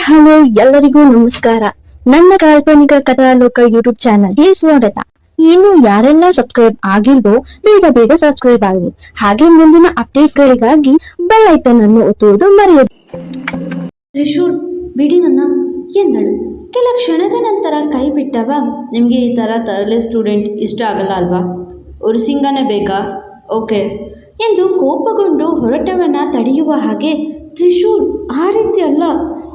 Hello, ಎಲ್ಲರಿಗೂ ನಮಸ್ಕಾರ. ನನ್ನ ಕಾಲ್ಪನಿಕ ಕಥಾಲೋಕ ಯೂಟ್ಯೂಬ್ ಚಾನಲ್ಗೆ ಸ್ವಾಗತ. ಇನ್ನು ಯಾರೆಲ್ಲ ಸಬ್ಸ್ಕ್ರೈಬ್ ಆಗಿಲ್ವೋ, ಬೇಗ ಬೇಗ ಸಬ್ಸ್ಕ್ರೈಬ್ ಆಗಿ ಹಾಗೆ ಮುಂದಿನ ಅಪ್ಡೇಟ್ಗಳಿಗಾಗಿ ಬೆಲ್ ಐಕನ್ ಅನ್ನು ಒತ್ತುವುದು ಮರೆಯದು. ತ್ರಿಶೂರ್ ಬಿಡಿ ನನ್ನ ಎಂದಳು. ಕೆಲ ಕ್ಷಣದ ನಂತರ ಕೈ ಬಿಟ್ಟವ, ನಿಮಗೆ ಈ ಥರ ತರಲೆ ಸ್ಟೂಡೆಂಟ್ ಇಷ್ಟ ಆಗಲ್ಲ ಅಲ್ವಾ? ಉರ್ಸಿಂಗನೇ ಬೇಕಾ? ಓಕೆ. ಎಂದು ಕೋಪಗೊಂಡು ಹೊರಟವನ್ನ ತಡೆಯುವ ಹಾಗೆ ತ್ರಿಶೂರ್ ಆ ರೀತಿ ಅಲ್ಲ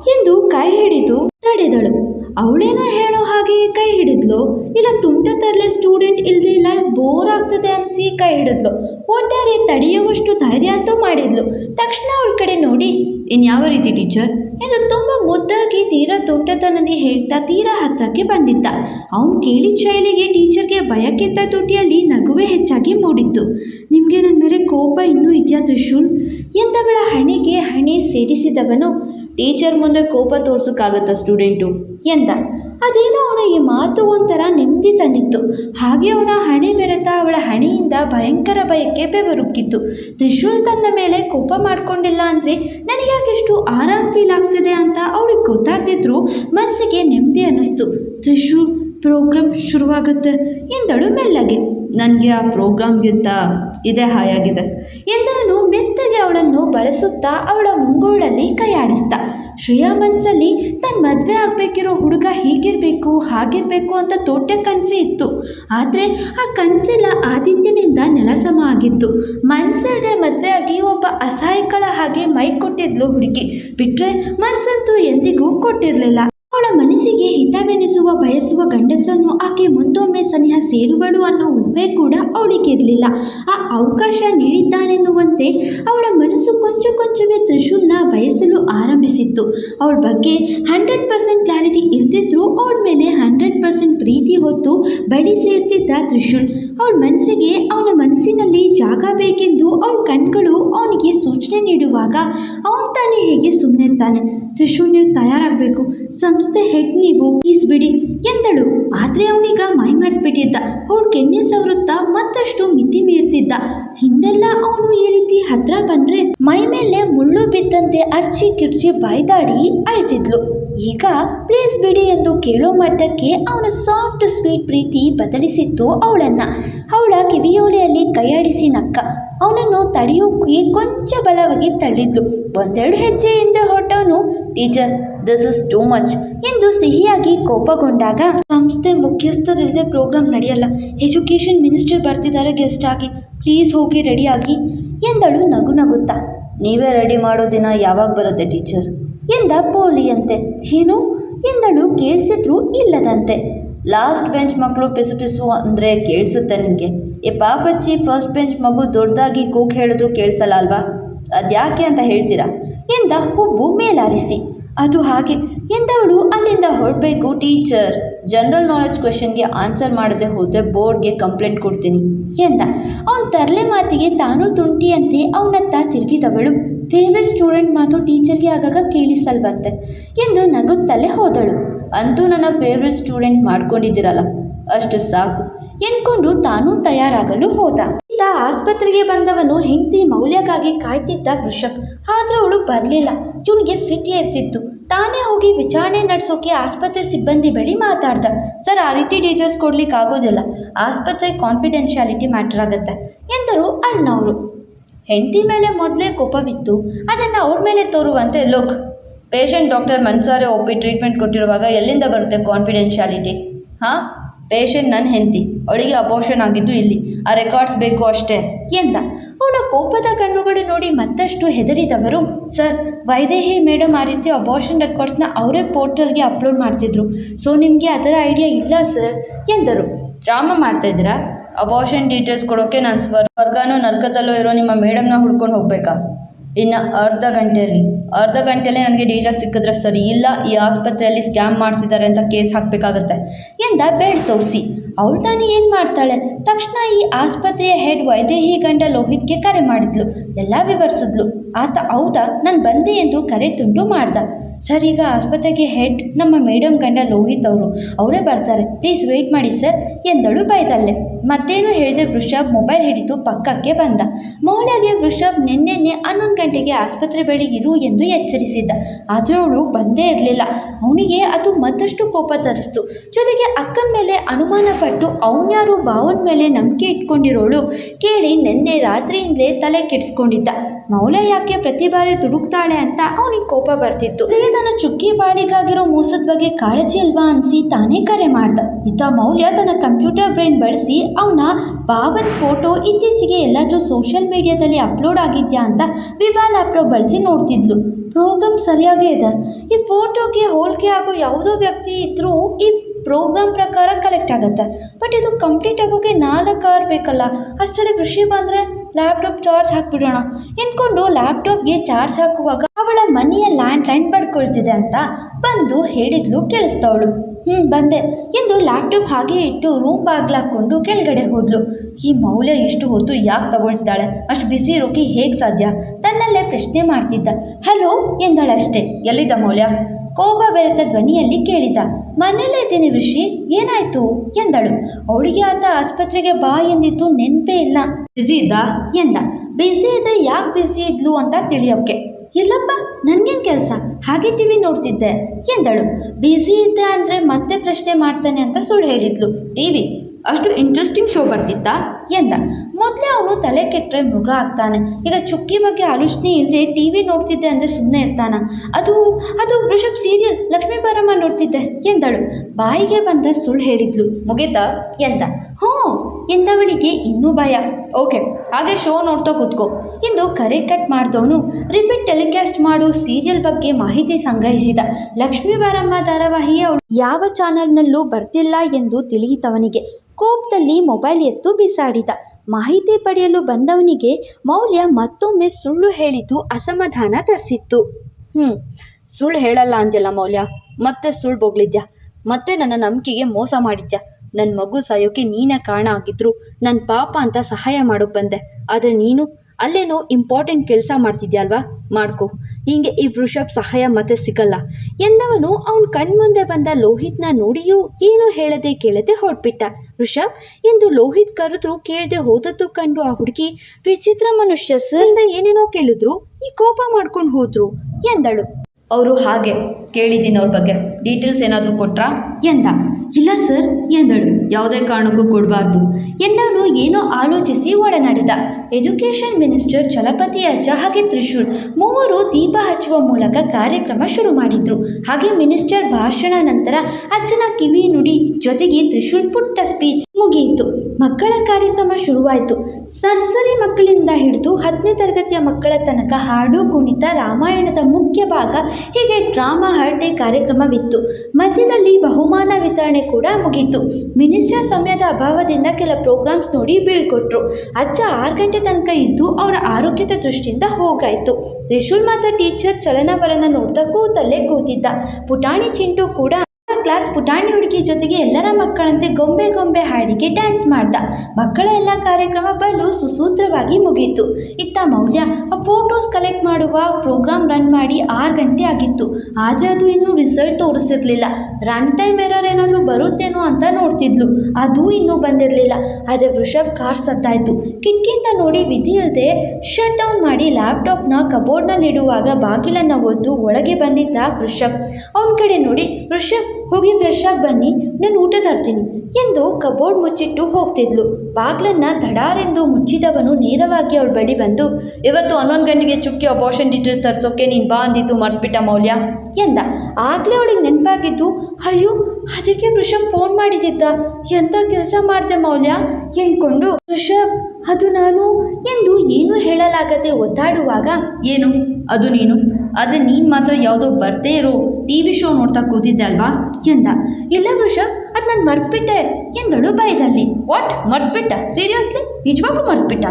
ಎಂದು ಕೈ ಹಿಡಿದು ತಡೆದಳು. ಅವಳೇನೋ ಹೇಳೋ ಹಾಗೆ ಕೈ ಹಿಡಿದ್ಲು. ಇಲ್ಲ, ತುಂಟ ತರಲೆ ಸ್ಟೂಡೆಂಟ್ ಇಲ್ಲದೆ ಇಲ್ಲ ಬೋರ್ ಆಗ್ತದೆ ಅನ್ಸಿ ಕೈ ಹಿಡಿದ್ಲು. ಒಟ್ಟಾರೆ ತಡೆಯುವಷ್ಟು ಧೈರ್ಯ ಅಂತೂ ಮಾಡಿದ್ಲು. ತಕ್ಷಣ ಅವಳ ಕಡೆ ನೋಡಿ ಇನ್ಯಾವ ರೀತಿ ಟೀಚರ್ ಎಂದು ತುಂಬ ಮುದ್ದಾಗಿ ತೀರಾ ತುಂಟತನನೇ ಹೇಳ್ತಾ ತೀರಾ ಹತ್ತಕ್ಕೆ ಬಂದಿದ್ದ. ಅವನು ಕೇಳಿದ ಶೈಲಿಗೆ ಟೀಚರ್ಗೆ ಭಯಕ್ಕಿಂತ ತುಟಿಯಲ್ಲಿ ನಗುವೆ ಹೆಚ್ಚಾಗಿ ಮೂಡಿತ್ತು. ನಿಮಗೆ ನನ್ನ ಮೇಲೆ ಕೋಪ ಇನ್ನೂ ಇದೆಯಾ ತ್ರಿಶೂಲ್? ಎಂದವಳ ಹಣೆಗೆ ಹಣೆ ಸೇರಿಸಿದವನು. ಟೀಚರ್ ಮುಂದೆ ಕೋಪ ತೋರ್ಸೋಕ್ಕಾಗತ್ತಾ ಸ್ಟೂಡೆಂಟು ಎಂದ. ಅದೇನೋ ಅವನ ಈ ಮಾತು ಒಂಥರ ನೆಮ್ಮದಿ ತಂದಿತ್ತು. ಹಾಗೆ ಅವನ ಹಣೆ ಬೆರೆತ ಅವಳ ಹಣೆಯಿಂದ ಭಯಂಕರ ಭಯಕ್ಕೆ ಬೆವರುಕ್ಕಿತ್ತು. ತ್ರಿಶೂಲ್ ತನ್ನ ಮೇಲೆ ಕೋಪ ಮಾಡಿಕೊಂಡಿಲ್ಲ ಅಂದರೆ ನನಗ್ಯಾಕೆಷ್ಟು ಆರಾಮ್ ಫೀಲ್ ಆಗ್ತಿದೆ ಅಂತ ಅವಳಿಗೆ ಗೊತ್ತಾಗ್ತಿದ್ರು ಮನಸ್ಸಿಗೆ ನೆಮ್ಮದಿ ಅನ್ನಿಸ್ತು. ತ್ರಿಶೂಲ್ ಪ್ರೋಗ್ರಾಮ್ ಶುರುವಾಗುತ್ತೆ. ಎಂದಳು ಮೆಲ್ಲಗೆ. ನನಗೆ ಆ ಪ್ರೋಗ್ರಾಮ್ಗಿಂತ ಇದೇ ಹಾಯಾಗಿದೆ. ಎಂದವನು ಮೆತ್ತಗೆ ಅವಳನ್ನು ಬಳಸುತ್ತಾ ಅವಳ ಮುಂಗೋಳಲ್ಲಿ ಕೈಯಾಡಿಸ್ದ ಶ್ರೇಯಾ ಮನಸ್ಸಲ್ಲಿ ತನ್ನ ಮದುವೆ ಆಗಬೇಕಿರೋ ಹುಡುಗ ಹೀಗಿರಬೇಕು, ಹಾಗಿರಬೇಕು ಅಂತ ತೋಟೆ ಕನಸೇ ಇತ್ತು. ಆದರೆ ಆ ಕನಸೆಲ್ಲ ಆದಿತ್ಯನಿಂದ ನೆಲಸಮ ಆಗಿತ್ತು. ಮನಸ್ಸಲ್ಲದೆ ಮದುವೆ ಆಗಿ ಒಬ್ಬ ಅಸಹಾಯಕಳ ಹಾಗೆ ಮೈ ಕೊಟ್ಟಿದ್ಲು ಹುಡುಗಿ. ಬಿಟ್ಟರೆ ಮನಸ್ಸಂತೂ ಎಂದಿಗೂ ಕೊಟ್ಟಿರಲಿಲ್ಲ. ಅವಳ ಮನಸ್ಸಿಗೆ ಹಿತವೆನಿಸುವ ಬಯಸುವ ಗಂಡಸನ್ನು ಆಕೆ ಮುಂದೊಮ್ಮೆ ಸನಿಹ ಸೇರುವಳು ಅನ್ನೋ ಊಹೆ ಕೂಡ ಅವಳಿಗಿರಲಿಲ್ಲ. ಆ ಅವಕಾಶ ನೀಡಿದ್ದಾನೆನ್ನುವಂತೆ ಅವಳ ಮನಸ್ಸು ಕೊಂಚ ಕೊಂಚವೇ ತ್ರಿಶೂಲ್ನ ಬಯಸಲು ಆರಂಭಿಸಿತ್ತು. ಅವಳ ಬಗ್ಗೆ ಹಂಡ್ರೆಡ್ ಪರ್ಸೆಂಟ್ ಕ್ಲಾರಿಟಿ ಇಲ್ದಿದ್ರೂ ಅವಳ ಮೇಲೆ ಹಂಡ್ರೆಡ್ ಪರ್ಸೆಂಟ್ ಪ್ರೀತಿ ಹೊತ್ತು ಬಳಿ ಸೇರ್ತಿದ್ದ ತ್ರಿಶೂಲ್, ಅವಳ ಮನಸ್ಸಿಗೆ ಅವನ ಮನಸ್ಸಿನಲ್ಲಿ ಜಾಗ ಬೇಕೆಂದು ಅವಳ ಕಣ್ಗಳು ಅವನಿಗೆ ಸೂಚನೆ ನೀಡುವಾಗ ಅವನು ತಾನೇ ಹೇಗೆ ಸುಮ್ಮನಿರ್ತಾನೆ ತ್ರಿಶೂಲ್, ನೀವು ತಯಾರಾಗಬೇಕು. ಸಂಸ್ಥೆ ಹೆಡ್ ನೀವು ಪ್ಲೀಸ್ ಬಿಡಿ, ಎಂದಳು. ಆದರೆ ಅವನಿಗ ಮೈ ಮರೆತುಬಿಟ್ಟಿದ್ದ ಅವಳು ಕೆನ್ನೆ ಸವರುತ್ತಾ ಮತ್ತಷ್ಟು ಮಿತಿ ಮೀರ್ತಿದ್ದ. ಹಿಂದೆಲ್ಲ ಅವನು ಈ ರೀತಿ ಹತ್ರ ಬಂದ್ರೆ ಮೈ ಮೇಲೆ ಮುಳ್ಳು ಬಿದ್ದಂತೆ ಅರ್ಚಿ ಕಿರ್ಚಿ ಬಾಯ್ದಾಡಿ ಅಳ್ತಿದ್ಲು. ಈಗ ಪ್ಲೀಸ್ ಬಿಡಿ ಎಂದು ಕೇಳೋ ಮಟ್ಟಕ್ಕೆ ಅವನ ಸಾಫ್ಟ್ ಸ್ವೀಟ್ ಪ್ರೀತಿ ಬದಲಿಸಿತ್ತು ಅವಳನ್ನ. ಅವಳ ಕಿವಿಯೋಲೆಯಲ್ಲಿ ಕೈಯಾಡಿಸಿ ನಕ್ಕ. ಅವನನ್ನು ತಡೆಯೋಕೆ ಕೊಂಚ ಬಲವಾಗಿ ತಳ್ಳಿದ್ಲು. ಒಂದೆರಡು ಹೆಜ್ಜೆ ಹಿಂದೆ ಹೊರಟವನು, teacher this is too much ಎಂದು ಸಿಹಿಯಾಗಿ ಕೋಪಗೊಂಡಾಗ ಸಂಸ್ಥೆ ಮುಖ್ಯಸ್ಥರಿಲ್ಲದೆ ಪ್ರೋಗ್ರಾಮ್ ನಡೆಯಲ್ಲ. ಎಜುಕೇಷನ್ ಮಿನಿಸ್ಟರ್ ಬರ್ತಿದ್ದಾರೆ ಗೆಸ್ಟ್ ಆಗಿ. ಪ್ಲೀಸ್ ಹೋಗಿ ರೆಡಿಯಾಗಿ ಎಂದಳು ನಗು ನಗುತ್ತಾ. ನೀವೇ ರೆಡಿ ಮಾಡೋ ದಿನ ಯಾವಾಗ ಬರುತ್ತೆ ಟೀಚರ್? ಎಂದ ಪೋಲಿಯಂತೆ. ಏನು? ಎಂದಳು ಕೇಳಿಸಿದ್ರು ಇಲ್ಲದಂತೆ. ಲಾಸ್ಟ್ ಬೆಂಚ್ ಮಕ್ಕಳು ಪಿಸು ಪಿಸು ಅಂದರೆ ಕೇಳಿಸುತ್ತೆ ನಿಮಗೆ. ಏ ಪಾಪಚ್ಚಿ ಫಸ್ಟ್ ಬೆಂಚ್ ಮಗು ದೊಡ್ಡದಾಗಿ ಕೂಕ್ ಹೇಳಿದ್ರು ಕೇಳಿಸಲ್ಲ ಅಲ್ವಾ ಅದ್ಯಾಕೆ ಅಂತ ಹೇಳ್ತೀರಾ? ಎಂದ ಹುಬ್ಬು ಮೇಲಾರಿಸಿ. ಅದು ಹಾಗೆ ಎಂದವಳು ಅಲ್ಲಿಂದ ಹೊರಡಬೇಕು ಟೀಚರ್. ಜನರಲ್ ನಾಲೆಜ್ ಕ್ವೆಶನ್ಗೆ ಆನ್ಸರ್ ಮಾಡದೆ ಹೋದರೆ ಬೋರ್ಡ್ಗೆ ಕಂಪ್ಲೇಂಟ್ ಕೊಡ್ತೀನಿ. ಎಂದ, ಅವನ ತರಲೆ ಮಾತಿಗೆ ತಾನು ತುಂಟಿಯಂತೆ ಅವನತ್ತ ತಿರುಗಿದವಳು. ಫೇವ್ರೆಟ್ ಸ್ಟೂಡೆಂಟ್ ಮಾತು ಟೀಚರ್ಗೆ ಆಗಾಗ ಕೇಳಿಸಲ್ವಂತೆ. ಎಂದು ನಗುತ್ತಲೇ ಹೋದಳು. ಅಂತೂ ನನ್ನ ಫೇವ್ರೆಟ್ ಸ್ಟೂಡೆಂಟ್ ಮಾಡ್ಕೊಂಡಿದ್ದೀರಲ್ಲ. ಅಷ್ಟು ಸಾಕು. ಎಂದ್ಕೊಂಡು ತಾನೂ ತಯಾರಾಗಲು ಹೋದ. ಇತ್ತ ಆಸ್ಪತ್ರೆಗೆ ಬಂದವನು ಹೆಂಡತಿ ಮೌಲ್ಯಕ್ಕಾಗಿ ಕಾಯ್ತಿದ್ದ ವೃಷಭ್ ಆದ್ರೆ ಅವಳು ಬರಲಿಲ್ಲ. ಇವನಿಗೆ ಸಿಟಿ ಇರ್ತಿತ್ತು. ತಾನೇ ಹೋಗಿ ವಿಚಾರಣೆ ನಡೆಸೋಕೆ ಆಸ್ಪತ್ರೆ ಸಿಬ್ಬಂದಿ ಬಳಿ ಮಾತಾಡ್ದ. ಸರ್, ಆ ರೀತಿ ಡೀಟೇಲ್ಸ್ ಕೊಡ್ಲಿಕ್ಕೆ ಆಗೋದಿಲ್ಲ. ಆಸ್ಪತ್ರೆ ಕಾನ್ಫಿಡೆನ್ಷಿಯಾಲಿಟಿ ಮ್ಯಾಟರ್ ಆಗುತ್ತೆ ಎಂದರು ಅಲ್ನವರು. ಹೆಂಡತಿ ಮೇಲೆ ಮೊದಲೇ ಕೋಪವಿತ್ತು. ಅದನ್ನು ಅವ್ರ ಮೇಲೆ ತೋರುವಂತೆ, ಲೋಕ್ ಪೇಷಂಟ್ ಡಾಕ್ಟರ್ ಮನ್ಸಾರೆ ಒಪ್ಪಿ ಟ್ರೀಟ್ಮೆಂಟ್ ಕೊಟ್ಟಿರುವಾಗ ಎಲ್ಲಿಂದ ಬರುತ್ತೆ ಕಾನ್ಫಿಡೆನ್ಷಿಯಾಲಿಟಿ ಹಾಂ? ಪೇಷಂಟ್ ನನ್ನ ಹೆಂಡತಿ, ಅವಳಿಗೆ ಅಬೋಷನ್ ಆಗಿದ್ದು ಇಲ್ಲಿ. ಆ ರೆಕಾರ್ಡ್ಸ್ ಬೇಕು ಅಷ್ಟೇ. ಎಂದ? ಅವನ ಕೋಪದ ಕಣ್ಣುಗಳು ನೋಡಿ ಮತ್ತಷ್ಟು ಹೆದರಿದವರು. ಸರ್, ವೈದೇಹಿ ಮೇಡಮ್ ಆ ರೀತಿ ಅಬೋಷನ್ ರೆಕಾರ್ಡ್ಸ್ನ ಅವರೇ ಪೋರ್ಟಲ್ಗೆ ಅಪ್ಲೋಡ್ ಮಾಡ್ತಿದ್ರು. ಸೊ ನಿಮಗೆ ಅದರ ಐಡಿಯಾ ಇಲ್ಲ ಸರ್ ಎಂದರು. ಡ್ರಾಮಾ ಮಾಡ್ತಾ ಇದ್ದೀರಾ? ಅಬೋಷನ್ ಡೀಟೇಲ್ಸ್ ಕೊಡೋಕ್ಕೆ ನಾನು ಸ್ವರ್ ಸ್ವರ್ಗನೋ ನರ್ಕದಲ್ಲೋ ಇರೋ ನಿಮ್ಮ ಮೇಡಮ್ನ ಹುಡ್ಕೊಂಡು ಹೋಗ್ಬೇಕಾ? ಇನ್ನು ಅರ್ಧ ಗಂಟೆಯಲ್ಲಿ. ಅರ್ಧ ಗಂಟೆಯಲ್ಲಿ ನನಗೆ ಡೀಟೇಲ್ಸ್ ಸಿಕ್ಕಿದ್ರೆ ಸರಿ. ಇಲ್ಲ, ಈ ಆಸ್ಪತ್ರೆಯಲ್ಲಿ ಸ್ಕ್ಯಾಮ್ ಮಾಡ್ತಿದ್ದಾರೆ ಅಂತ ಕೇಸ್ ಹಾಕಬೇಕಾಗುತ್ತೆ. ಎಂದ ಬೆಳ್ ತೋರಿಸಿ. ಅವಳು ತಾನೇ ಏನು ಮಾಡ್ತಾಳೆ? ತಕ್ಷಣ ಈ ಆಸ್ಪತ್ರೆಯ ಹೆಡ್ ವೈದೇಹಿ ಗಂಡ ಲೋಹಿತ್ಗೆ ಕರೆ ಮಾಡಿದ್ಲು. ಎಲ್ಲ ವಿವರಿಸಿದ್ಲು. ಆತ, ಹೌದಾ? ನಾನು ಬಂದೆ ಎಂದು ಕರೆ ತುಂಡು ಮಾಡ್ದ. ಸರ್ ಈಗ ಆಸ್ಪತ್ರೆಗೆ ಹೆಡ್ ನಮ್ಮ ಮೇಡಮ್ ಗಂಡ ಲೋಹಿತ್ ಅವರು. ಅವರೇ ಬರ್ತಾರೆ. ಪ್ಲೀಸ್ ವೆಯ್ಟ್ ಮಾಡಿ ಸರ್ ಎಂದಳು ಬೈದಲ್ಲೆ. ಮತ್ತೇನು ಹೇಳಿದೆ ವೃಷಭ್ ಮೊಬೈಲ್ ಹಿಡಿದು ಪಕ್ಕಕ್ಕೆ ಬಂದ. ಮೌಲ್ಯಗೆ ವೃಷಭ್ ನಿನ್ನೆನ್ನೆ ಹನ್ನೊಂದು ಗಂಟೆಗೆ ಆಸ್ಪತ್ರೆ ಬಳಿ ಇರು ಎಂದು ಎಚ್ಚರಿಸಿದ್ದ. ಆದರೆ ಅವಳು ಬಂದೇ ಇರಲಿಲ್ಲ. ಅವನಿಗೆ ಅದು ಮತ್ತಷ್ಟು ಕೋಪ ತರಿಸ್ತು. ಜೊತೆಗೆ ಅಕ್ಕನ ಮೇಲೆ ಅನುಮಾನ ಪಟ್ಟು ಅವನ್ಯಾರು ಭಾವನ ಮೇಲೆ ನಂಬಿಕೆ ಇಟ್ಕೊಂಡಿರೋಳು ಕೇಳಿ ನಿನ್ನೆ ರಾತ್ರಿಯಿಂದಲೇ ತಲೆ ಕೆಡಿಸ್ಕೊಂಡಿದ್ದ. ಮೌಲ್ಯ ಯಾಕೆ ಪ್ರತಿ ಬಾರಿ ದುಡುಕ್ತಾಳೆ ಅಂತ ಅವನಿಗೆ ಕೋಪ ಬರ್ತಿತ್ತು. ತನ್ನ ಚುಕ್ಕಿ ಬಾಳಿಗಾಗಿರೋ ಮೋಸದ ಬಗ್ಗೆ ಕಾಳಜಿ ಅಲ್ವಾ ಅನಿಸಿ ತಾನೇ ಕರೆ ಮಾಡ್ದ. ಇತ್ತ ಮೌಲ್ಯ ತನ್ನ ಕಂಪ್ಯೂಟರ್ ಬ್ರೈನ್ ಬಳಸಿ ಅವನ ಬಾಬನ್ ಫೋಟೋ ಇತ್ತೀಚೆಗೆ ಎಲ್ಲಾದರೂ ಸೋಷಿಯಲ್ ಮೀಡಿಯಾದಲ್ಲಿ ಅಪ್ಲೋಡ್ ಆಗಿದ್ಯಾ ಅಂತ ವಿಭಾ ಲ್ಯಾಪ್ಟಾಪ್ ಬಳಸಿ ನೋಡ್ತಿದ್ಲು. ಪ್ರೋಗ್ರಾಮ್ ಸರಿಯಾಗೇ ಇದೆ. ಈ ಫೋಟೋಗೆ ಹೋಲಿಕೆ ಆಗೋ ಯಾವುದೋ ವ್ಯಕ್ತಿ ಇದ್ದರೂ ಈ ಪ್ರೋಗ್ರಾಮ್ ಪ್ರಕಾರ ಕಲೆಕ್ಟ್ ಆಗುತ್ತೆ. ಬಟ್ ಇದು ಕಂಪ್ಲೀಟ್ ಆಗೋಕ್ಕೆ ನಾಲ್ಕು ಅವರ್ ಬೇಕಲ್ಲ. ಅಷ್ಟರಲ್ಲಿ ಕೃಷಿ ಬಂದರೆ ಲ್ಯಾಪ್ಟಾಪ್ ಚಾರ್ಜ್ ಹಾಕ್ಬಿಡೋಣ. ಎಂದ್ಕೊಂಡು ಲ್ಯಾಪ್ಟಾಪ್ಗೆ ಚಾರ್ಜ್ ಹಾಕುವಾಗ ಅವಳ ಮನೆಯ ಲ್ಯಾಂಡ್ ಲೈನ್ ಬಡ್ಕೊಳ್ತಿದೆ ಅಂತ ಬಂದು ಹೇಳಿದ್ಲು ಕೇಳಿಸ್ತವಳು. ಹ್ಞೂ ಬಂದೆ ಎಂದು ಲ್ಯಾಪ್ಟಾಪ್ ಹಾಗೆ ಇಟ್ಟು ರೂಮ್ ಬಾಗ್ಲಾಕೊಂಡು ಕೆಳಗಡೆ ಹೋದ್ಲು. ಈ ಮೌಲ್ಯ ಇಷ್ಟು ಹೊತ್ತು ಯಾಕೆ ತಗೊಳ್ತಿದ್ದಾಳೆ? ಅಷ್ಟು ಬಿಸಿ ಇರೋಕೆ ಹೇಗೆ ಸಾಧ್ಯ? ತನ್ನಲ್ಲೇ ಪ್ರಶ್ನೆ ಮಾಡ್ತಿದ್ದ. ಹಲೋ ಎಂದಳಷ್ಟೇ ಎಲ್ಲಿದ್ದ ಮೌಲ್ಯ? ಕೋಪ ಬೆರೆತ ಧ್ವನಿಯಲ್ಲಿ ಕೇಳಿದ. ಮನೆಯಲ್ಲೇ ಇದ್ದೀನಿ ಋಷಿ. ಏನಾಯ್ತು? ಎಂದಳು. ಅವಳಿಗೆ ಆತ ಆಸ್ಪತ್ರೆಗೆ ಬಾ ಎಂದಿತ್ತು ನೆನಪೇ ಇಲ್ಲ. ಬಿಸಿ ಇದ್ದ? ಎಂದ. ಬಿಸಿ ಇದ್ರೆ ಯಾಕೆ ಬಿಸಿ ಇದ್ಲು ಅಂತ ತಿಳಿಯೋಕೆ. ಇಲ್ಲಪ್ಪ, ನನಗೇನು ಕೆಲಸ? ಹಾಗೆ ಟಿವಿ ನೋಡ್ತಿದ್ದೆ. ಎಂದಳು. ಬ್ಯುಸಿ ಇದ್ದೆ ಅಂದರೆ ಮತ್ತೆ ಪ್ರಶ್ನೆ ಮಾಡ್ತಾನೆ ಅಂತ ಸುಳ್ಳು ಹೇಳಿದ್ಲು. ಟಿವಿ ಅಷ್ಟು ಇಂಟ್ರೆಸ್ಟಿಂಗ್ ಶೋ ಬರ್ತಿತ್ತಾ? ಎಂದ. ಮೊದಲೇ ಅವನು ತಲೆ ಕೆಟ್ಟರೆ ಮೃಗ ಆಗ್ತಾನೆ. ಈಗ ಚುಕ್ಕಿ ಬಗ್ಗೆ ಆಲೋಚನೆ ಇಲ್ಲದೆ ಟಿ ವಿ ನೋಡ್ತಿದ್ದೆ ಅಂದರೆ ಸುಮ್ಮನೆ ಇರ್ತಾನ. ಅದು ಅದು ವೃಷಭ್ ಸೀರಿಯಲ್ ಲಕ್ಷ್ಮೀ ಬಾರಮ್ಮ ನೋಡ್ತಿದ್ದೆ ಎಂದಳು. ಬಾಯಿಗೆ ಬಂದ ಸುಳ್ಳು ಹೇಳಿದ್ಲು. ಮುಗಿತ? ಎಂದ. ಹ್ಞೂ, ಎಂದವಳಿಗೆ ಇನ್ನೂ ಭಯ. ಓಕೆ, ಹಾಗೆ ಶೋ ನೋಡ್ತಾ ಕೂತ್ಕೋ ಎಂದು ಕರೆ ಕಟ್ ಮಾಡಿದವನು ರಿಪೀಟ್ ಟೆಲಿಕಾಸ್ಟ್ ಮಾಡೋ ಸೀರಿಯಲ್ ಬಗ್ಗೆ ಮಾಹಿತಿ ಸಂಗ್ರಹಿಸಿದ. ಲಕ್ಷ್ಮೀ ಬಾರಮ್ಮ ಧಾರಾವಾಹಿ ಅವಳು ಯಾವ ಚಾನಲ್ನಲ್ಲೂ ಬರ್ತಿಲ್ಲ ಎಂದು ತಿಳಿಯಿತವನಿಗೆ. ಕೋಪದಲ್ಲಿ ಮೊಬೈಲ್ ಎತ್ತು ಬಿಸಾಡಿದ. ಮಾಹಿತಿ ಪಡೆಯಲು ಬಂದವನಿಗೆ ಮೌಲ್ಯ ಮತ್ತೊಮ್ಮೆ ಸುಳ್ಳು ಹೇಳಿದ್ದು ಅಸಮಾಧಾನ ತರಿಸಿತ್ತು. ಹ್ಞೂ ಸುಳ್ಳು ಹೇಳಲ್ಲ ಅಂತೆಲ್ಲ ಮೌಲ್ಯ? ಮತ್ತೆ ಸುಳ್ಳು ಬೊಗಳಿದ್ಯಾ ಮತ್ತೆ ನನ್ನ ನಂಬಿಕೆಗೆ ಮೋಸ ಮಾಡಿದ್ಯಾ? ನನ್ನ ಮಗು ಸಾಯೋಕೆ ನೀನೇ ಕಾರಣ ಆಗಿದ್ರು. ನನ್ನ ಪಾಪ ಅಂತ ಸಹಾಯ ಮಾಡೋಕ್ಕೆ ಬಂದೆ. ಆದರೆ ನೀನು ಅಲ್ಲೇನೋ ಇಂಪಾರ್ಟೆಂಟ್ ಕೆಲಸ ಮಾಡ್ತಿದ್ಯಲ್ವಾ ಮಾಡ್ಕೊ. ಹಿಂಗೆ ಈ ವೃಷಭ್ ಸಹಾಯ ಮತ್ತೆ ಸಿಗಲ್ಲ. ಎಂದವನು ಅವನ ಕಣ್ಮುಂದೆ ಬಂದ ಲೋಹಿತ್ನ ನೋಡಿಯೂ ಏನು ಹೇಳದೆ ಕೇಳದೆ ಹೊರಟ್ಬಿಟ್ಟ. ವೃಷಭ್, ಎಂದು ಲೋಹಿತ್ ಕರೆದ್ರು ಕೇಳದೆ ಹೋದದ್ದು ಕಂಡು ಆ ಹುಡುಗಿ ವಿಚಿತ್ರ ಮನುಷ್ಯ ಸರ್ ಏನೇನೋ ಕೇಳಿದ್ರು ಈ ಕೋಪ ಮಾಡ್ಕೊಂಡು ಹೋದ್ರು ಎಂದಳು. ಅವರು ಹಾಗೆ. ಕೇಳಿದ್ದೀನಿ ಅವ್ರ ಬಗ್ಗೆ. ಡೀಟೇಲ್ಸ್ ಏನಾದರೂ ಕೊಟ್ರಾ? ಎಂದ. ಇಲ್ಲ ಸರ್, ಎಂದಳು. ಯಾವುದೇ ಕಾರಣಕ್ಕೂ ಕೊಡಬಾರ್ದು. ಎಂದವನು ಏನೋ ಆಲೋಚಿಸಿ ಒಡನಾಡಿದ ಎಜುಕೇಷನ್ ಮಿನಿಸ್ಟರ್ ಚಲಪತಿ ಅಜ್ಜ ಹಾಗೆ ತ್ರಿಶೂಲ್ ಮೂವರು ದೀಪ ಹಚ್ಚುವ ಮೂಲಕ ಕಾರ್ಯಕ್ರಮ ಶುರು ಮಾಡಿದ್ರು. ಹಾಗೆ ಮಿನಿಸ್ಟರ್ ಭಾಷಣ ನಂತರ ಅಜ್ಜನ ಕಿವಿ ನುಡಿ ಜೊತೆಗೆ ತ್ರಿಶೂಲ್ ಪುಟ್ಟ ಸ್ಪೀಚ್ ಮುಗಿಯಿತು. ಮಕ್ಕಳ ಕಾರ್ಯಕ್ರಮ ಶುರುವಾಯಿತು. ಸರ್ಸರಿ ಮಕ್ಕಳಿಂದ ಹಿಡಿದು ಹತ್ತನೇ ತರಗತಿಯ ಮಕ್ಕಳ ತನಕ ಹಾಡು, ಕುಣಿತ, ರಾಮಾಯಣದ ಮುಖ್ಯ ಭಾಗ, ಹೀಗೆ ಡ್ರಾಮಾ ಹರಟೆ ಕಾರ್ಯಕ್ರಮವಿತ್ತು. ಮಧ್ಯದಲ್ಲಿ ಬಹುಮಾನ ವಿತರಣೆ ಕೂಡ ಮುಗೀತು. ಮಿನಿಸ್ಟರ್ ಸಮಯದ ಅಭಾವದಿಂದ ಕೆಲ ಪ್ರೋಗ್ರಾಮ್ಸ್ ನೋಡಿ ಬೀಳ್ಕೊಟ್ರು. ಅಜ್ಜ ಆರು ಗಂಟೆ ತನಕ ಇದ್ದು ಅವರ ಆರೋಗ್ಯದ ದೃಷ್ಟಿಯಿಂದ ಹೋಗಾಯ್ತು. ತ್ರಿಶೂಲ್ ಮಾತ್ರ ಟೀಚರ್ ಚಲನವಲನ ನೋಡ್ತಾ ಕೂತಲ್ಲೇ ಕೂತಿದ್ದ. ಪುಟಾಣಿ ಚಿಂಟು ಕೂಡ ಕ್ಲಾಸ್ ಪುಟಾಣಿ ಹುಡುಗಿ ಜೊತೆಗೆ ಎಲ್ಲರ ಮಕ್ಕಳಂತೆ ಗೊಂಬೆ ಗೊಂಬೆ ಹಾಡಿಗೆ ಡ್ಯಾನ್ಸ್ ಮಾಡ್ದ. ಮಕ್ಕಳ ಎಲ್ಲ ಕಾರ್ಯಕ್ರಮ ಬಲು ಸುಸೂತ್ರವಾಗಿ ಮುಗೀತು. ಇತ್ತ ಮೌಲ್ಯ ಆ ಫೋಟೋಸ್ ಕಲೆಕ್ಟ್ ಮಾಡುವ ಪ್ರೋಗ್ರಾಮ್ ರನ್ ಮಾಡಿ ಆರು ಗಂಟೆ ಆಗಿತ್ತು. ಆದರೆ ಅದು ಇನ್ನೂ ರಿಸಲ್ಟ್ ತೋರಿಸಿರಲಿಲ್ಲ. ರನ್ ಟೈಮ್ ಎರರ್ ಏನಾದರೂ ಬರುತ್ತೇನೋ ಅಂತ ನೋಡ್ತಿದ್ಲು. ಅದು ಇನ್ನೂ ಬಂದಿರಲಿಲ್ಲ. ಆದರೆ ವೃಷಭ್ ಕಾರ್ ಸತ್ತಾಯಿತು. ಕಿಟಕಿಯಿಂದ ನೋಡಿ ವಿಧಿ ಇಲ್ಲದೆ ಶಟ್ ಡೌನ್ ಮಾಡಿ ಲ್ಯಾಪ್ಟಾಪ್ನ ಕಬೋರ್ಡ್ನಲ್ಲಿಡುವಾಗ ಬಾಗಿಲನ್ನು ಒದ್ದು ಒಳಗೆ ಬಂದಿದ್ದ ವೃಷಭ್. ಅವನ ಕಡೆ ನೋಡಿ, ವೃಷಭ್ ಹೋಗಿ ಫ್ರೆಶ್ ಆಗಿ ಬನ್ನಿ, ನಾನು ಊಟ ತರ್ತೀನಿ ಎಂದು ಕಬೋರ್ಡ್ ಮುಚ್ಚಿಟ್ಟು ಹೋಗ್ತಿದ್ಲು. ಬಾಗ್ಲನ್ನ ಧಡಾರೆಂದು ಮುಚ್ಚಿದವನು ನೇರವಾಗಿ ಅವಳ ಬಳಿ ಬಂದು, ಇವತ್ತು ಹನ್ನೊಂದು ಗಂಟೆಗೆ ಚುಕ್ಕಿ ಅಬಾರ್ಷನ್ ಡೀಟೇಲ್ಸ್ ತರ್ಸೋಕೆ ನೀನು ಬಾ ಅಂದಿದ್ದು ಮರ್ತ್ಬಿಟ್ಟ ಮೌಲ್ಯ ಎಂದ. ಆಗಲೇ ಅವಳಿಗೆ ನೆನಪಾಗಿದ್ದು, ಅಯ್ಯೋ, ಅದಕ್ಕೆ ವೃಷಭ್ ಫೋನ್ ಮಾಡಿದ್ದ. ಎಂಥ ಕೆಲಸ ಮಾಡಿದೆ ಮೌಲ್ಯ? ಎಂದ್ಕೊಂಡು ವೃಷಭ್, ಅದು ನಾನು ಎಂದು ಏನೂ ಹೇಳಲಾಗದೆ ಒದ್ದಾಡುವಾಗ, ಏನು? ಅದು ನೀನು. ಆದರೆ ನೀನು ಮಾತ್ರ ಯಾವುದೋ ಬರದೇ ಇರೋ ಟಿ ವಿ ಶೋ ನೋಡ್ತಾ ಕೂತಿದ್ದೆ ಅಲ್ವಾ? ಎಂದ. ಇಲ್ಲ ವೃಷ, ಅದು ನಾನು ಮರ್ತ್ಬಿಟ್ಟೆ ಎಂದಳು ಭಯದಲ್ಲಿ ವಾಟ್? ಮರ್ತ್ಬಿಟ್ಟ? ಸೀರಿಯಸ್ಲಿ ನಿಜವಾಗ್ಲೂ ಮರ್ತ್ಬಿಟ್ಟ?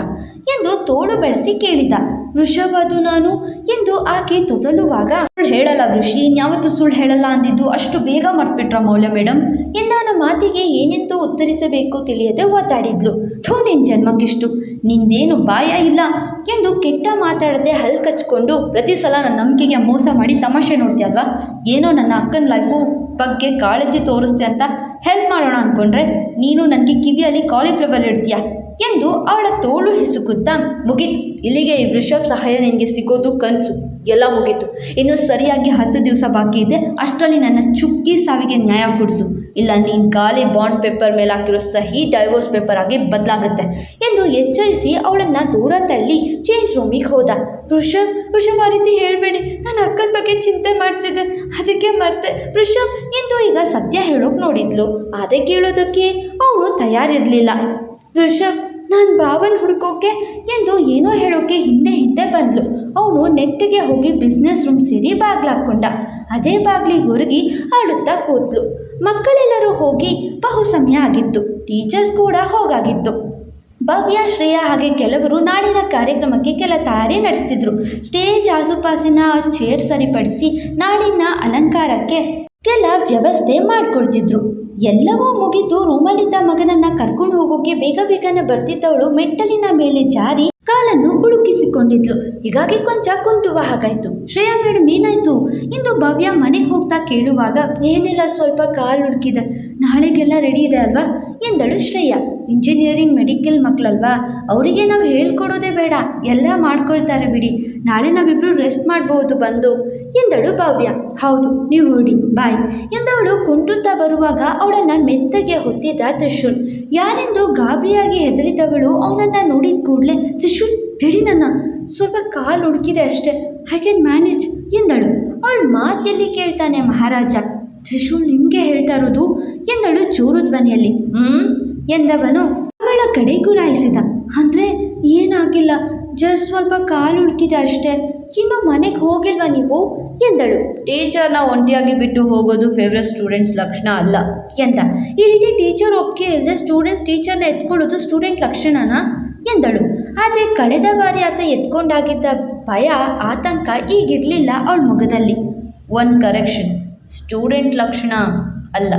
ಎಂದು ತೋಳು ಬೆಳೆಸಿ ಕೇಳಿದ. ವೃಷಭದು ನಾನು? ಎಂದು ಆಕೆ ತೊದಲುವಾಗ, ಸುಳ್ಳು ಹೇಳಲ್ಲ ಋಷಿ ಇನ್ಯಾವತ್ತೂ ಸುಳ್ಳು ಹೇಳಲ್ಲ ಅಂದಿದ್ದು ಅಷ್ಟು ಬೇಗ ಮರ್ತ್ಬಿಟ್ರ ಮೌಲ್ಯ ಮೇಡಮ್ ಎಂದಾನ ಮಾತಿಗೆ ಏನೆಂದು ಉತ್ತರಿಸಬೇಕು ತಿಳಿಯದೆ ಒದ್ದಾಡಿದ್ಲು. ಥೂ, ನಿನ್ ಜನ್ಮಕ್ಕಿಷ್ಟು. ನಿಂದೇನು ಬಾಯ ಇಲ್ಲ ಎಂದು ಕೆಟ್ಟ ಮಾತಾಡದೆ ಹಲ್ ಕಚ್ಕೊಂಡು ಪ್ರತಿ ಸಲ ನನ್ನ ನಂಬಿಕೆಗೆ ಮೋಸ ಮಾಡಿ ತಮಾಷೆ ನೋಡ್ತೀಯಲ್ವಾ ಏನೋ ನನ್ನ ಅಕ್ಕನ ಲೈಫು ಬಗ್ಗೆ ಕಾಳಜಿ ತೋರಿಸ್ತೆ ಅಂತ ಹೆಲ್ಪ್ ಮಾಡೋಣ ಅಂದ್ಕೊಂಡ್ರೆ ನೀನು ನನಗೆ ಕಿವಿಯಲ್ಲಿ ಕಾಲಿಫ್ಲವರ್ ಇಡ್ತೀಯ? ಎಂದು ಅವಳ ತೋಳು ಹಿಸುಕುತ್ತಾ ಮುಗೀತು. ಇಲ್ಲಿಗೆ ಈ ವೃಷಭ್ ಸಹಾಯ ನಿನಗೆ ಸಿಗೋದು ಕನಸು. ಎಲ್ಲ ಮುಗೀತು. ಇನ್ನು ಸರಿಯಾಗಿ ಹತ್ತು ದಿವಸ ಬಾಕಿ ಇದೆ. ಅಷ್ಟರಲ್ಲಿ ನನ್ನ ಚುಕ್ಕಿ ಸಾವಿಗೆ ನ್ಯಾಯ ಕೊಡಿಸು. ಇಲ್ಲ, ನೀನು ಖಾಲಿ ಬಾಂಡ್ ಪೇಪರ್ ಮೇಲೆ ಹಾಕಿರೋ ಸಹಿ ಡೈವೋರ್ಸ್ ಪೇಪರ್ ಆಗಿ ಬದಲಾಗುತ್ತೆ ಎಂದು ಎಚ್ಚರಿಸಿ ಅವಳನ್ನು ದೂರ ತಳ್ಳಿ ಚೇಂಜ್ ರೂಮಿಗೆ ಹೋದ. ವೃಷಭ್ ವೃಷಭ್, ಆ ರೀತಿ ಹೇಳಬೇಡಿ. ನಾನು ಅಕ್ಕನ ಬಗ್ಗೆ ಚಿಂತೆ ಮಾಡ್ತಿದ್ದೆ. ಅದಕ್ಕೆ ಮರ್ತೆ. ವೃಷಭ್ ಎಂದು ಈಗ ಸತ್ಯ ಹೇಳೋಕೆ ನೋಡಿದ್ಲು. ಅದೇ ಕೇಳೋದಕ್ಕೆ ಅವನು ತಯಾರಿರಲಿಲ್ಲ. ಋಷಭ್ ನಾನು ಬಾವನ್ ಹುಡುಕೋಕೆ ಎಂದು ಏನೋ ಹೇಳೋಕೆ ಹಿಂದೆ ಹಿಂದೆ ಬಂದಳು ಅವನು ನೆಟ್ಟಿಗೆ ಹೋಗಿ ಬಿಸ್ನೆಸ್ ರೂಮ್ ಸೇರಿ ಬಾಗ್ಲಾಕೊಂಡ ಅದೇ ಬಾಗ್ಲಿಗೆ ಹೊರಗಿ ಆಡುತ್ತಾ ಕೂತ್ಲು ಮಕ್ಕಳೆಲ್ಲರೂ ಹೋಗಿ ಬಹು ಸಮಯ ಆಗಿತ್ತು. ಟೀಚರ್ಸ್ ಕೂಡ ಹೋಗಾಗಿತ್ತು. ಭವ್ಯ, ಶ್ರೇಯ ಹಾಗೆ ಕೆಲವರು ನಾಳಿನ ಕಾರ್ಯಕ್ರಮಕ್ಕೆ ಕೆಲ ತಯಾರಿ ನಡೆಸ್ತಿದ್ರು. ಸ್ಟೇಜ್ ಆಸುಪಾಸಿನ ಚೇರ್ ಸರಿಪಡಿಸಿ ನಾಳಿನ ಅಲಂಕಾರಕ್ಕೆ ಕೆಲ ವ್ಯವಸ್ಥೆ ಮಾಡಿಕೊಡ್ತಿದ್ರು ಎಲ್ಲವೂ ಮುಗಿದು ರೂಮಲ್ಲಿದ್ದ ಮಗನನ್ನ ಕರ್ಕೊಂಡು ಹೋಗೋಕೆ ಬೇಗ ಬೇಗನೆ ಬರ್ತಿದ್ದವಳು ಮೆಟ್ಟಲಿನ ಮೇಲೆ ಜಾರಿ. ಕಾಲನ್ನು ಹುಡುಕಿಸಿಕೊಂಡಿದ್ಲು. ಹೀಗಾಗಿ ಕೊಂಚ ಕುಂಟುವ ಹಾಗಾಯ್ತು. ಶ್ರೇಯಾ ಮೇಡಮ್ ಏನಾಯ್ತು ಇಂದು ಭವ್ಯ ಮನೆಗೆ ಹೋಗ್ತಾ ಕೇಳುವಾಗ, ಏನಿಲ್ಲ, ಸ್ವಲ್ಪ ಕಾಲು ಹುಡುಕಿದೆ. ನಾಳೆಗೆಲ್ಲ ರೆಡಿ ಇದೆ ಅಲ್ವಾ? ಎಂದಳು ಶ್ರೇಯಾ. ಇಂಜಿನಿಯರಿಂಗ್ ಮೆಡಿಕಲ್ ಮಕ್ಕಳಲ್ವಾ ಅವರಿಗೆ ನಾವು ಹೇಳ್ಕೊಡೋದೇ ಬೇಡ. ಎಲ್ಲ ಮಾಡ್ಕೊಳ್ತಾರೆ ಬಿಡಿ. ನಾಳೆ ನಾವಿಬ್ರು ರೆಸ್ಟ್ ಮಾಡಬಹುದು ಬಂದು, ಎಂದಳು ಭವ್ಯ. ಹೌದು, ನೀವು ಹೊಡಿ ಬಾಯ್ ಎಂದವಳು ಕುಂಟುತ್ತಾ ಬರುವಾಗ ಅವಳನ್ನು ಮೆತ್ತಗೆ ಹೊತ್ತಿದ್ದ ತ್ರಿಶೂಲ್. ಯಾರೆಂದು ಗಾಬರಿಯಾಗಿ ಹೆದರಿದವಳು ಅವನನ್ನು ನೋಡಿದ ಕೂಡಲೇ, ತ್ರಿಶೂಲ್ ತಿಳಿ ನನ್ನ. ಸ್ವಲ್ಪ ಕಾಲು ಹುಡುಕಿದೆ ಅಷ್ಟೇ. ಐ ಕ್ಯಾನ್ ಮ್ಯಾನೇಜ್ ಎಂದಳು. ಅವಳ ಮಾತೆಲ್ಲಿ ಕೇಳ್ತಾನೆ, ಮಹಾರಾಜ, ತ್ರಿಶೂಲ್ ನಿಮಗೆ ಹೇಳ್ತಾ ಇರೋದು? ಎಂದಳು ಚೂರು ಧ್ವನಿಯಲ್ಲಿ. ಹ್ಞೂ ಎಂದವನು ಅವಳ ಕಡೆ ಗುರಾಯಿಸಿದ ಅಂದರೆ ಏನಾಗಿಲ್ಲ, ಜಸ್ಟ್ ಸ್ವಲ್ಪ ಕಾಲು ಹುಡುಕಿದೆ ಅಷ್ಟೇ. ಇನ್ನು ಮನೆಗೆ ಹೋಗಿಲ್ವಾ ನೀವು? ಎಂದಳು. ಟೀಚರ್ನ ಒಂಟಿಯಾಗಿ ಬಿಟ್ಟು ಹೋಗೋದು ಫೇವ್ರೆಟ್ ಸ್ಟೂಡೆಂಟ್ಸ್ ಲಕ್ಷಣ ಅಲ್ಲ, ಎಂದ. ಈ ರೀತಿ ಟೀಚರ್ ಒಪ್ಪಿಗೆ ಇಲ್ಲದೆ ಸ್ಟೂಡೆಂಟ್ಸ್ ಟೀಚರ್ನ ಎತ್ಕೊಳ್ಳೋದು ಸ್ಟೂಡೆಂಟ್ ಲಕ್ಷಣನಾ? ಎಂದಳು. ಆದರೆ ಕಳೆದ ಬಾರಿ ಆತ ಎತ್ಕೊಂಡಾಗಿದ್ದ ಭಯ, ಆತಂಕ ಈಗಿರಲಿಲ್ಲ ಅವಳ ಮುಖದಲ್ಲಿ. ಒನ್ ಕರೆಕ್ಷನ್ ಸ್ಟೂಡೆಂಟ್ ಲಕ್ಷಣ ಅಲ್ಲ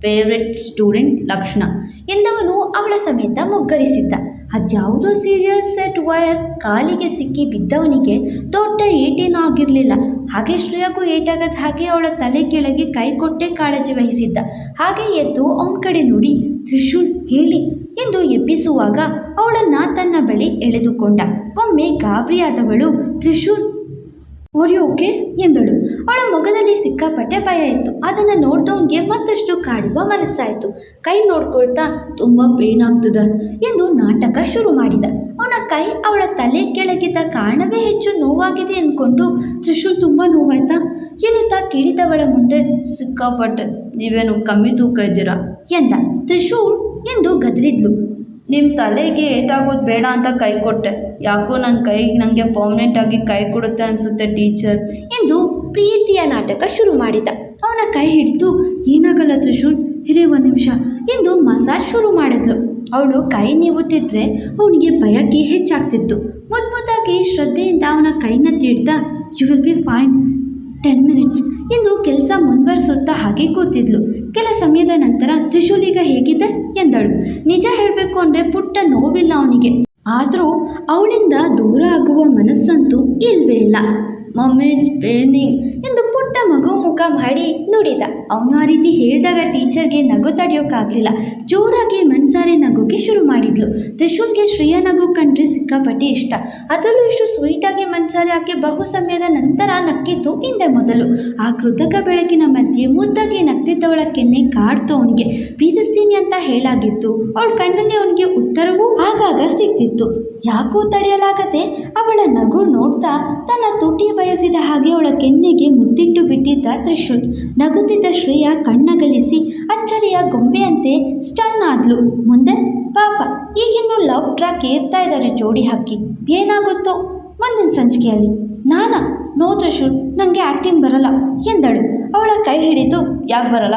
ಫೇವ್ರೆಟ್ ಸ್ಟೂಡೆಂಟ್ ಲಕ್ಷಣ, ಎಂದವನು ಅವಳ ಸಮೇತ ಮುಗ್ಗರಿಸಿದ್ದ. ಅದ್ಯಾವುದೋ ಸೀರಿಯಲ್ ಸೆಟ್ ವೈರ್ ಕಾಲಿಗೆ ಸಿಕ್ಕಿ ಬಿದ್ದವನಿಗೆ ದೊಡ್ಡ ಏಟೇನೂ ಆಗಿರಲಿಲ್ಲ ಹಾಗೆ ಶ್ರೇಯಾಗೂ ಏಟಾಗದ ಹಾಗೆ ಅವಳ ತಲೆ ಕೆಳಗೆ ಕೈ ಕೊಟ್ಟೆ ಕಾಳಜಿ ವಹಿಸಿದ್ದ. ಹಾಗೆ ಎದ್ದು ಅವನ ಕಡೆ ನೋಡಿ, ತ್ರಿಶೂಲ್ ಹೇಳಿ ಎಂದು ಎಬ್ಬಿಸುವಾಗ ಅವಳನ್ನು ತನ್ನ ಬಳಿ ಎಳೆದುಕೊಂಡ. ಒಮ್ಮೆ ಗಾಬರಿಯಾದವಳು ತ್ರಿಶೂಲ್ ಓರಿ ಓಕೆ ಎಂದಳು. ಅವಳ ಮೊಗದಲ್ಲಿ ಸಿಕ್ಕಾಪಟ್ಟೆ ಭಯ ಇತ್ತು. ಅದನ್ನು ನೋಡ್ದವನಿಗೆ ಮತ್ತಷ್ಟು ಕಾಡುವ ಮನಸ್ಸಾಯಿತು. ಕೈ ನೋಡ್ಕೊಳ್ತಾ, ತುಂಬ ಪೇನ್ ಆಗ್ತದ ಎಂದು ನಾಟಕ ಶುರು ಮಾಡಿದ. ಅವನ ಕೈ ಅವಳ ತಲೆ ಕೆಳಗಿದ್ದ ಕಾರಣವೇ ಹೆಚ್ಚು ನೋವಾಗಿದೆ ಅಂದ್ಕೊಂಡು ತ್ರಿಶೂಲ್ ತುಂಬ ನೋವಾಯ್ತಾ? ಎನ್ನುತ್ತಾ ಕಿಡಿದವಳ ಮುಂದೆ? ಸಿಕ್ಕಾಪಟ್ಟೆ. ನೀವೇನು ಕಮ್ಮಿ ತೂಕ ಇದ್ದೀರಾ? ಎಂದ. ತ್ರಿಶೂಲ್? ಎಂದು ಗದರಿದ್ಲು. ನಿಮ್ಮ ತಲೆಗೆ ಏಟಾಗೋದು ಬೇಡ ಅಂತ ಕೈ ಕೊಟ್ಟೆ. ಯಾಕೋ ನನ್ನ ಕೈಗೆ ನನಗೆ ಪರ್ಮನೆಂಟ್ ಆಗಿ ಕೈ ಕೊಡುತ್ತೆ ಅನಿಸುತ್ತೆ ಟೀಚರ್. ಎಂದು ಪ್ರೀತಿಯ ನಾಟಕ ಶುರು ಮಾಡಿದ. ಅವನ ಕೈ ಹಿಡಿದು, ಏನಾಗಲ್ಲ ತ್ರಿಶೂಲ್? ಹಿರೇ ಒಂದು ನಿಮಿಷ. ಎಂದು ಮಸಾಜ್ ಶುರು ಮಾಡಿದ್ಲು. ಅವಳು ಕೈ ನೀವುತ್ತಿದ್ರೆ ಅವನಿಗೆ ಭಯಕ್ಕೆ ಹೆಚ್ಚಾಗ್ತಿತ್ತು. ಮುದ್ದು ಮುದ್ದಾಗಿ ಶ್ರದ್ಧೆಯಿಂದ ಅವನ ಕೈನ ತೀಡ್ತಾ you will be fine ten minutes ಎಂದು ಕೆಲಸ ಮುಂದುವರಿಸುತ್ತಾ ಹಾಗೆ ಕೂತಿದ್ಲು. ಕೆಲ ಸಮಯದ ನಂತರ ತ್ರಿಶೂಲ್ ಈಗ ಹೇಗಿದೆ ಎಂದಳು. ನಿಜ ಹೇಳಬೇಕು ಅಂದರೆ ಪುಟ್ಟ ನೋವಿಲ್ಲ ಅವನಿಗೆ. ಆದರೂ ಅವಳಿಂದ ದೂರ ಆಗುವ ಮನಸ್ಸಂತೂ ಇಲ್ವೇ ಇಲ್ಲ. ಮಮ್ಮಿ ಇಟ್ಸ್ ಪೇನಿಂಗ್ ಎಂದು ಪುಟ್ಟ ಮಗು ಮುಖ ಮಾಡಿ ನುಡಿದ. ಅವನು ಆ ರೀತಿ ಹೇಳಿದಾಗ ಟೀಚರ್ಗೆ ನಗು ತಡೆಯೋಕ್ಕಾಗಲಿಲ್ಲ ಜೋರಾಗಿ ಮನ್ಸಾರೆ ನಗುಗೆ ಶುರು ಮಾಡಿದ್ಲು. ತ್ರಿಶೂಲ್ಗೆ ಶ್ರೇಯ ನಗು ಕಂಡ್ರೆ ಸಿಕ್ಕಾಪಟ್ಟೆ ಇಷ್ಟ. ಅದರಲ್ಲೂ ಇಷ್ಟು ಸ್ವೀಟಾಗಿ ಮನ್ಸಾರೆ ಆಕೆ ಬಹು ಸಮಯದ ನಂತರ ನಕ್ಕಿದ್ದು ಹಿಂದೆ ಮೊದಲು. ಆ ಕೃತಕ ಬೆಳಕಿನ ಮಧ್ಯೆ ಮುದ್ದಾಗಿ ನಗ್ತಿದ್ದವಳ ಕೆನ್ನೆ ಕಾಡ್ತು ಅವನಿಗೆ. ಪ್ರೀತಿಸ್ತೀನಿ ಅಂತ ಹೇಳಾಗಿತ್ತು. ಅವಳ ಕಣ್ಣಲ್ಲಿ ಅವನಿಗೆ ಉತ್ತರವೂ ಆಗಾಗ ಸಿಗ್ತಿತ್ತು ಯಾಕೂ ತಡೆಯಲಾಗದೆ ಅವಳ ನಗು ನೋಡ್ತಾ ತನ್ನ ತುಟಿ ಬಯಸಿದ ಹಾಗೆ ಅವಳ ಕೆನ್ನೆಗೆ ಮುತ್ತಿಟ್ಟು ಬಿಟ್ಟಿದ್ದ ತ್ರಿಶೂಲ್. ನಗುತ್ತಿದ್ದ ಶ್ರೇಯ ಕಣ್ಣಗಲಿಸಿ ಅಚ್ಚರಿಯ ಗೊಂಬೆಯಂತೆ ಸ್ಟನ್ ಆದ್ಲು. ಮುಂದೆ, ಪಾಪ, ಈಗಿನ್ನೂ ಲವ್ ಟ್ರ್ಯಾಕ್ ಏರ್ತಾ ಇದ್ದಾರೆ ಜೋಡಿ ಹಾಕಿ ಏನಾಗುತ್ತೋ? ಮುಂದಿನ ಸಂಚಿಕೆಯಲ್ಲಿ. ನಾನ? ನೋ ತ್ರಿಶೂಲ್ ನನಗೆ ಆ್ಯಕ್ಟಿಂಗ್ ಬರಲ್ಲ. ಎಂದಳು. ಅವಳ ಕೈ ಹಿಡಿದು, ಯಾಕೆ ಬರಲ್ಲ?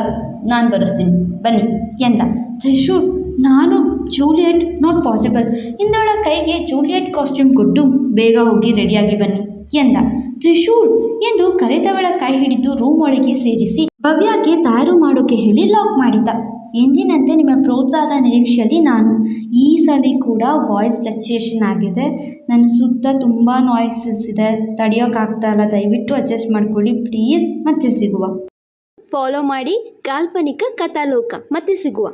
ನಾನು ಬರೆಸ್ತೀನಿ. ಬನ್ನಿ. ಎಂದ. ತ್ರಿಶೂಲ್, ನಾನು ಜೂಲಿಯೆಟ್ ನಾಟ್ ಪಾಸಿಬಲ್. ಇಂದವಳ ಕೈಗೆ ಜೂಲಿಯಟ್ ಕಾಸ್ಟ್ಯೂಮ್ ಕೊಟ್ಟು ಬೇಗ ಹೋಗಿ ರೆಡಿಯಾಗಿ ಬನ್ನಿ. ಎಂದ, ತ್ರಿಶೂಲ್, ಎಂದು ಕರೆದವಳ ಕೈ ಹಿಡಿದು ರೂಮ್ ಒಳಗೆ ಸೇರಿಸಿ ಭವ್ಯಕ್ಕೆ ತಯಾರು ಮಾಡೋಕೆ ಹೇಳಿ ಲಾಕ್ ಮಾಡಿದ್ದ. ಎಂದಿನಂತೆ ನಿಮ್ಮ ಪ್ರೋತ್ಸಾಹದ ನಿರೀಕ್ಷೆಯಲ್ಲಿ ನಾನು. ಈ ಸಲ ಕೂಡ ವಾಯ್ಸ್ ಫ್ಲಕ್ಚುಯೇಷನ್ ಆಗಿದೆ. ನನ್ನ ಸುತ್ತ ತುಂಬ ನಾಯ್ಸಸ್ ಇದೆ. ತಡೆಯೋಕ್ಕಾಗ್ತಾ ಇಲ್ಲ. ದಯವಿಟ್ಟು ಅಡ್ಜಸ್ಟ್ ಮಾಡ್ಕೊಳ್ಳಿ. ಪ್ಲೀಸ್ ಮತ್ತೆ ಸಿಗುವ. ಫಾಲೋ ಮಾಡಿ ಕಾಲ್ಪನಿಕ ಕಥಾಲೋಕ ಮತ್ತೆ ಸಿಗುವ.